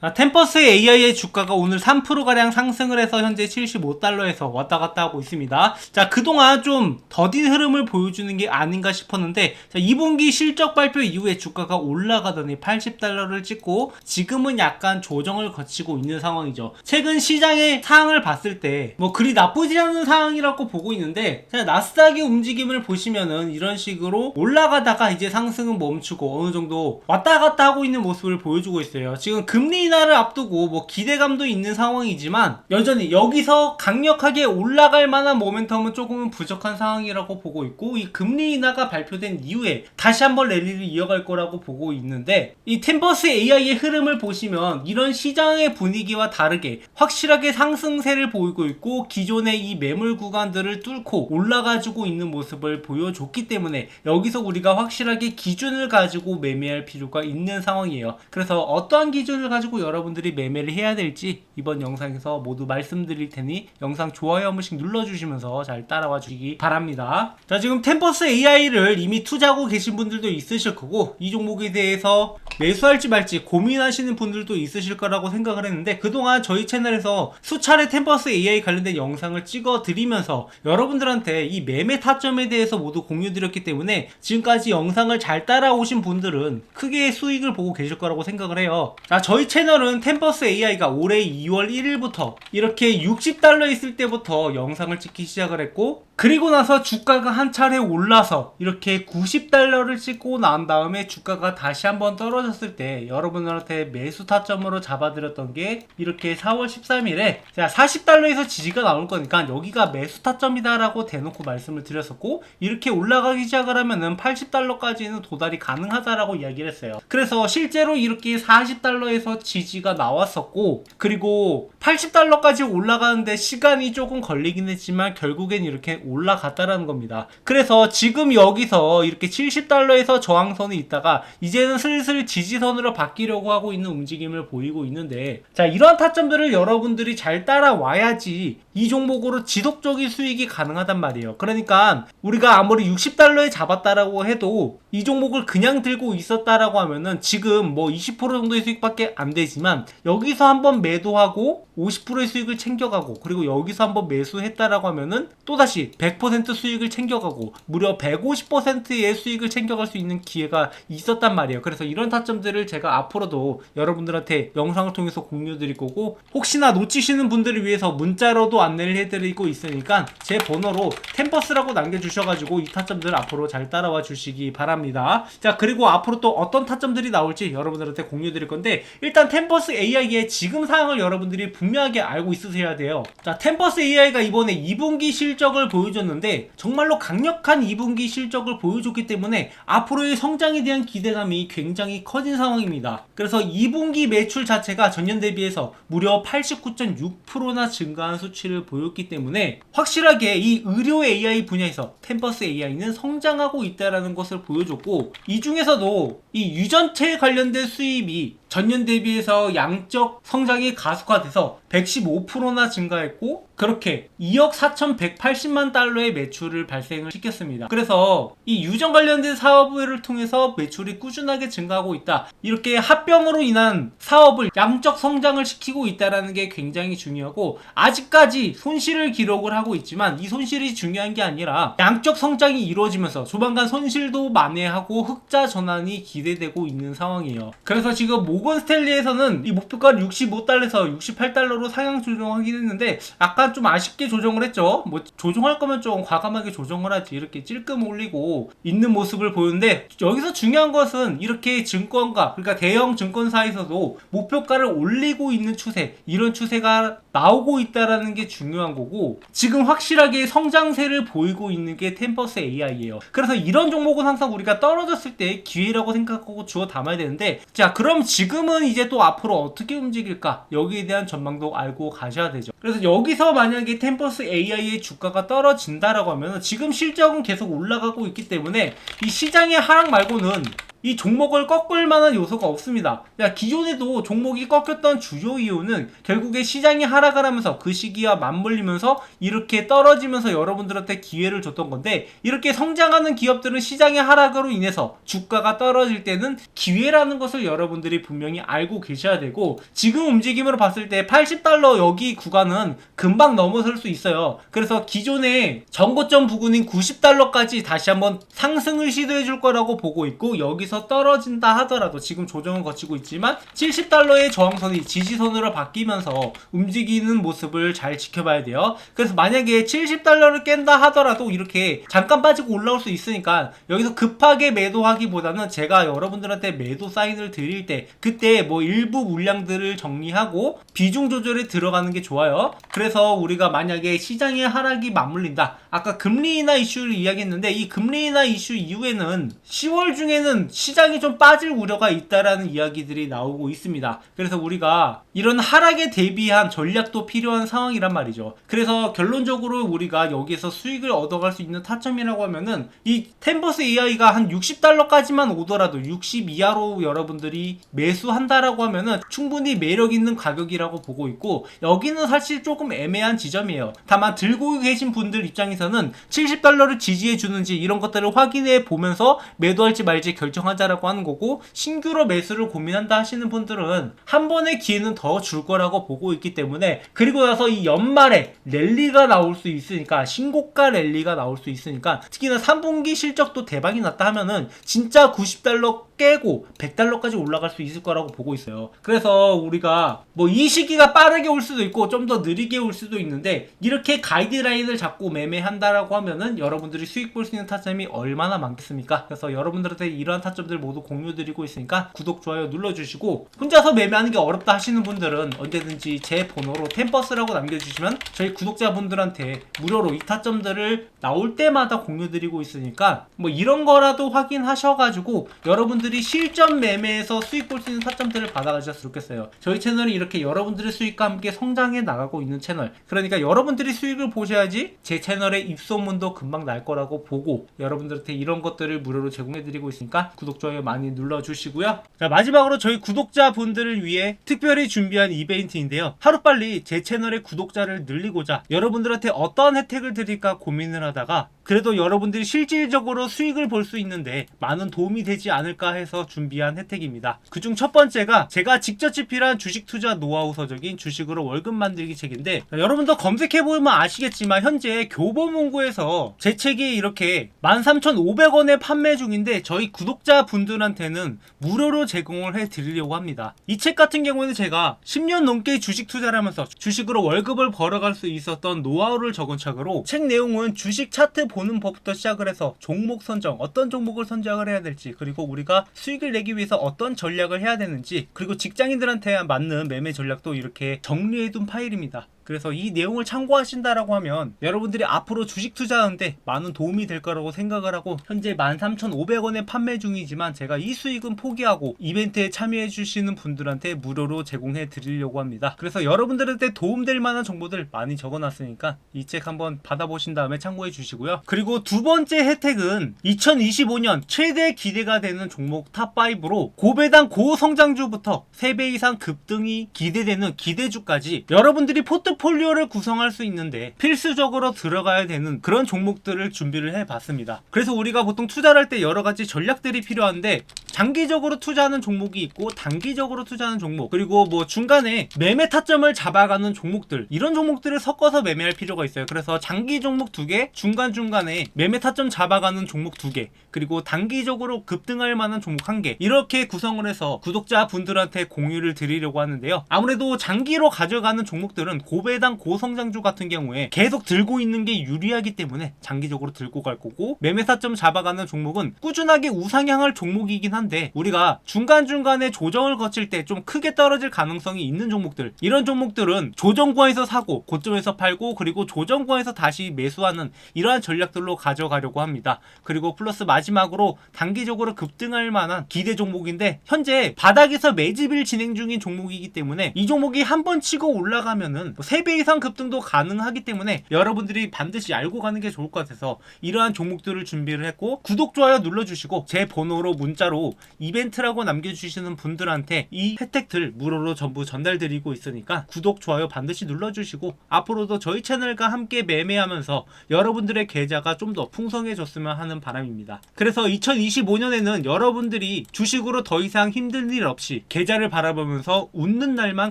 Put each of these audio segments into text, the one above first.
아, 템퍼스 AI의 주가가 오늘 3%가량 상승을 해서 현재 75달러에서 왔다 갔다 하고 있습니다. 자, 그동안 좀 더딘 흐름을 보여주는 게 아닌가 싶었는데, 자, 2분기 실적 발표 이후에 주가가 올라가더니 80달러를 찍고, 지금은 약간 조정을 거치고 있는 상황이죠. 최근 시장의 상황을 봤을 때, 뭐 그리 나쁘지 않은 상황이라고 보고 있는데, 자, 나스닥의 움직임을 보시면은 이런 식으로 올라가다가 이제 상승은 멈추고 어느 정도 왔다 갔다 하고 있는 모습을 보여주고 있어요. 지금 금리 인하를 앞두고 뭐 기대감도 있는 상황이지만 여전히 여기서 강력하게 올라갈 만한 모멘텀은 조금은 부족한 상황이라고 보고 있고 이 금리 인하가 발표된 이후에 다시 한번 랠리를 이어갈 거라고 보고 있는데 이 템버스 AI의 흐름을 보시면 이런 시장의 분위기와 다르게 확실하게 상승세를 보이고 있고 기존의 이 매물 구간들을 뚫고 올라가지고 있는 모습을 보여줬기 때문에 여기서 우리가 확실하게 기준을 가지고 매매할 필요가 있는 상황이에요. 그래서 어떠한 기준을 가지고 여러분들이 매매를 해야 될지 이번 영상에서 모두 말씀드릴 테니 영상 좋아요 한 번씩 눌러주시면서 잘 따라와 주시기 바랍니다. 자 지금 템퍼스 AI를 이미 투자하고 계신 분들도 있으실 거고 이 종목에 대해서 매수할지 말지 고민하시는 분들도 있으실 거라고 생각을 했는데 그동안 저희 채널에서 수차례 템퍼스 AI 관련된 영상을 찍어 드리면서 여러분들한테 이 매매 타점에 대해서 모두 공유 드렸기 때문에 지금까지 영상을 잘 따라오신 분들은 크게 수익을 보고 계실 거라고 생각을 해요. 자, 저희 채널 은 템퍼스 AI가 올해 2월 1일부터 이렇게 60달러 있을 때부터 영상을 찍기 시작을 했고 그리고 나서 주가가 한 차례 올라서 이렇게 90달러를 찍고 난 다음에 주가가 다시 한번 떨어졌을 때 여러분들한테 매수 타점으로 잡아드렸던 게 이렇게 4월 13일에 자 40달러에서 지지가 나올 거니까 여기가 매수 타점이다라고 대놓고 말씀을 드렸었고 이렇게 올라가기 시작을 하면은 80달러까지는 도달이 가능하다라고 이야기를 했어요. 그래서 실제로 이렇게 40달러에서 지지가 나왔었고 그리고 80달러까지 올라가는데 시간이 조금 걸리긴 했지만 결국엔 이렇게 올라갔다라는 겁니다. 그래서 지금 여기서 이렇게 70달러에서 저항선이 있다가 이제는 슬슬 지지선으로 바뀌려고 하고 있는 움직임을 보이고 있는데 자 이러한 타점들을 여러분들이 잘 따라와야지 이 종목으로 지속적인 수익이 가능하단 말이에요. 그러니까 우리가 아무리 60달러에 잡았다라고 해도 이 종목을 그냥 들고 있었다라고 하면은 지금 뭐 20% 정도의 수익밖에 안 되지만 여기서 한번 매도하고 50%의 수익을 챙겨가고 그리고 여기서 한번 매수했다라고 하면은 또다시 100% 수익을 챙겨가고 무려 150%의 수익을 챙겨갈 수 있는 기회가 있었단 말이에요. 그래서 이런 타점들을 제가 앞으로도 여러분들한테 영상을 통해서 공유 드릴 거고 혹시나 놓치시는 분들을 위해서 문자로도 안내를 해드리고 있으니까 제 번호로 템퍼스라고 남겨주셔가지고 이 타점들 앞으로 잘 따라와 주시기 바랍니다. 자 그리고 앞으로 또 어떤 타점들이 나올지 여러분들한테 공유 드릴 건데 일단 템퍼스 AI의 지금 상황을 여러분들이 분명하게 알고 있으셔야 돼요. 자 템퍼스 AI가 이번에 2분기 실적을 보여줬는데 정말로 강력한 2분기 실적을 보여줬기 때문에 앞으로의 성장에 대한 기대감이 굉장히 커진 상황입니다. 그래서 2분기 매출 자체가 전년 대비해서 무려 89.6%나 증가한 수치 를 보였기 때문에 확실하게 이 의료 AI 분야에서 템퍼스 AI는 성장하고 있다라는 것을 보여줬고 이 중에서도 이 유전체 관련된 수입이 전년 대비해서 양적 성장이 가속화돼서 115%나 증가했고 그렇게 2억 4,180만 달러의 매출을 발생을 시켰습니다. 그래서 이 유전 관련된 사업을 통해서 매출이 꾸준하게 증가하고 있다. 이렇게 합병으로 인한 사업을 양적 성장을 시키고 있다라는 게 굉장히 중요하고 아직까지 손실을 기록을 하고 있지만 이 손실이 중요한 게 아니라 양적 성장이 이루어지면서 조만간 손실도 만회하고 흑자 전환이 기대되고 있는 상황이에요. 그래서 지금 모건 스탠리에서는 이 목표가를 65달러에서 68달러로 상향 조정하긴 했는데 아까 좀 아쉽게 조정을 했죠. 뭐 조정할 거면 좀 과감하게 조정을 하지 이렇게 찔끔 올리고 있는 모습을 보이는데 여기서 중요한 것은 이렇게 증권가 그러니까 대형 증권사에서도 목표가를 올리고 있는 추세 이런 추세가 나오고 있다라는 게 중요한 거고 지금 확실하게 성장세를 보이고 있는 게 템퍼스 AI예요. 그래서 이런 종목은 항상 우리가 떨어졌을 때 기회라고 생각하고 주어 담아야 되는데 자 그럼 지금은 이제 또 앞으로 어떻게 움직일까 여기에 대한 전망도 알고 가셔야 되죠. 그래서 여기서 만약에 템퍼스 AI의 주가가 떨어진다라고 하면 지금 실적은 계속 올라가고 있기 때문에 이 시장의 하락 말고는 이 종목을 꺾을 만한 요소가 없습니다. 야, 기존에도 종목이 꺾였던 주요 이유는 결국에 시장이 하락을 하면서 그 시기와 맞물리면서 이렇게 떨어지면서 여러분들한테 기회를 줬던 건데 이렇게 성장하는 기업들은 시장의 하락으로 인해서 주가가 떨어질 때는 기회라는 것을 여러분들이 분명히 알고 계셔야 되고 지금 움직임으로 봤을 때 80달러 여기 구간은 금방 넘어설 수 있어요. 그래서 기존의 전고점 부근인 90달러까지 다시 한번 상승을 시도해 줄 거라고 보고 있고 여기서 떨어진다 하더라도 지금 조정을 거치고 있지만 70달러의 저항선이 지지선으로 바뀌면서 움직이는 모습을 잘 지켜봐야 돼요. 그래서 만약에 70달러를 깬다 하더라도 이렇게 잠깐 빠지고 올라올 수 있으니까 여기서 급하게 매도하기보다는 제가 여러분들한테 매도 사인을 드릴 때 그때 뭐 일부 물량들을 정리하고 비중 조절에 들어가는 게 좋아요. 그래서 우리가 만약에 시장의 하락이 맞물린다. 아까 금리 인하 이슈를 이야기했는데 이 금리 인하 이슈 이후에는 10월 중에는 시장이 좀 빠질 우려가 있다라는 이야기들이 나오고 있습니다. 그래서 우리가 이런 하락에 대비한 전략도 필요한 상황이란 말이죠. 그래서 결론적으로 우리가 여기에서 수익을 얻어갈 수 있는 타점이라고 하면은 이 템버스 AI가 한 60달러까지만 오더라도 60 이하로 여러분들이 매수한다라고 하면은 충분히 매력 있는 가격이라고 보고 있고 여기는 사실 조금 애매한 지점이에요. 다만 들고 계신 분들 입장에서는 70달러를 지지해 주는지 이런 것들을 확인해 보면서 매도할지 말지 결정 하자라고 하는 거고 신규로 매수를 고민한다 하시는 분들은 한 번의 기회는 더 줄 거라고 보고 있기 때문에 그리고 나서 이 연말에 랠리가 나올 수 있으니까 신고가 랠리가 나올 수 있으니까 특히나 3분기 실적도 대박이 났다 하면은 진짜 90달러 깨고 100달러까지 올라갈 수 있을 거라고 보고 있어요. 그래서 우리가 뭐 이 시기가 빠르게 올 수도 있고 좀 더 느리게 올 수도 있는데 이렇게 가이드라인을 잡고 매매한다라고 하면은 여러분들이 수익 볼 수 있는 타점이 얼마나 많겠습니까? 그래서 여러분들한테 이러한 타점들 모두 공유드리고 있으니까 구독 좋아요 눌러주시고 혼자서 매매하는 게 어렵다 하시는 분들은 언제든지 제 번호로 템버스라고 남겨주시면 저희 구독자분들한테 무료로 이 타점들을 나올 때마다 공유드리고 있으니까 뭐 이런 거라도 확인하셔가지고 여러분들 이 실전 매매에서 수익 볼 수 있는 타점들을 받아가셨으면 좋겠어요. 저희 채널이 이렇게 여러분들의 수익과 함께 성장해 나가고 있는 채널. 그러니까 여러분들이 수익을 보셔야지 제 채널의 입소문도 금방 날 거라고 보고 여러분들한테 이런 것들을 무료로 제공해드리고 있으니까 구독, 좋아요 많이 눌러주시고요. 자, 마지막으로 저희 구독자분들을 위해 특별히 준비한 이벤트인데요. 하루빨리 제 채널의 구독자를 늘리고자 여러분들한테 어떤 혜택을 드릴까 고민을 하다가 그래도 여러분들이 실질적으로 수익을 볼 수 있는데 많은 도움이 되지 않을까 해서 준비한 혜택입니다. 그중 첫 번째가 제가 직접 집필한 주식 투자 노하우 서적인 주식으로 월급 만들기 책인데 자, 여러분도 검색해 보면 아시겠지만 현재 교보문고에서 제 책이 이렇게 13,500원에 판매 중인데 저희 구독자 분들한테는 무료로 제공을 해 드리려고 합니다. 이 책 같은 경우에는 제가 10년 넘게 주식 투자를 하면서 주식으로 월급을 벌어갈 수 있었던 노하우를 적은 책으로 책 내용은 주식 차트 보는 법부터 시작을 해서 종목 선정, 어떤 종목을 선정을 해야 될지, 그리고 우리가 수익을 내기 위해서 어떤 전략을 해야 되는지, 그리고 직장인들한테 맞는 매매 전략도 이렇게 정리해둔 파일입니다. 그래서 이 내용을 참고하신다라고 하면 여러분들이 앞으로 주식 투자하는데 많은 도움이 될 거라고 생각을 하고 현재 13,500원에 판매 중이지만 제가 이 수익은 포기하고 이벤트에 참여해 주시는 분들한테 무료로 제공해 드리려고 합니다. 그래서 여러분들한테 도움될 만한 정보들 많이 적어 놨으니까 이 책 한번 받아보신 다음에 참고해 주시고요. 그리고 두 번째 혜택은 2025년 최대 기대가 되는 종목 탑5로 고배당 고성장주부터 3배 이상 급등이 기대되는 기대주까지 여러분들이 포트 폴리오를 구성할 수 있는데 필수적으로 들어가야 되는 그런 종목들을 준비를 해 봤습니다. 그래서 우리가 보통 투자를 할 때 여러 가지 전략들이 필요한데 장기적으로 투자하는 종목이 있고 단기적으로 투자하는 종목 그리고 뭐 중간에 매매 타점을 잡아가는 종목들 이런 종목들을 섞어서 매매할 필요가 있어요. 그래서 장기 종목 두 개, 중간 중간에 매매 타점 잡아가는 종목 두 개, 그리고 단기적으로 급등할 만한 종목 한 개 이렇게 구성을 해서 구독자 분들한테 공유를 드리려고 하는데요. 아무래도 장기로 가져가는 종목들은 고배 당 고성장주 같은 경우에 계속 들고 있는 게 유리하기 때문에 장기적으로 들고 갈 거고 매매 타점 잡아가는 종목은 꾸준하게 우상향할 종목이긴 한데 우리가 중간중간에 조정을 거칠 때 좀 크게 떨어질 가능성이 있는 종목들 이런 종목들은 조정구에서 사고 고점에서 팔고 그리고 조정구에서 다시 매수하는 이러한 전략들로 가져가려고 합니다. 그리고 플러스 마지막으로 단기적으로 급등할 만한 기대 종목인데 현재 바닥에서 매집일 진행 중인 종목이기 때문에 이 종목이 한 번 치고 올라가면은 뭐세 3배 이상 급등도 가능하기 때문에 여러분들이 반드시 알고 가는 게 좋을 것 같아서 이러한 종목들을 준비를 했고 구독, 좋아요 눌러주시고 제 번호로 문자로 이벤트라고 남겨주시는 분들한테 이 혜택들 무료로 전부 전달드리고 있으니까 구독, 좋아요 반드시 눌러주시고 앞으로도 저희 채널과 함께 매매하면서 여러분들의 계좌가 좀 더 풍성해졌으면 하는 바람입니다. 그래서 2025년에는 여러분들이 주식으로 더 이상 힘든 일 없이 계좌를 바라보면서 웃는 날만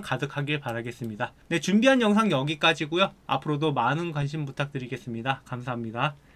가득하길 바라겠습니다. 네, 준비한 영상 여기까지고요. 앞으로도 많은 관심 부탁드리겠습니다. 감사합니다.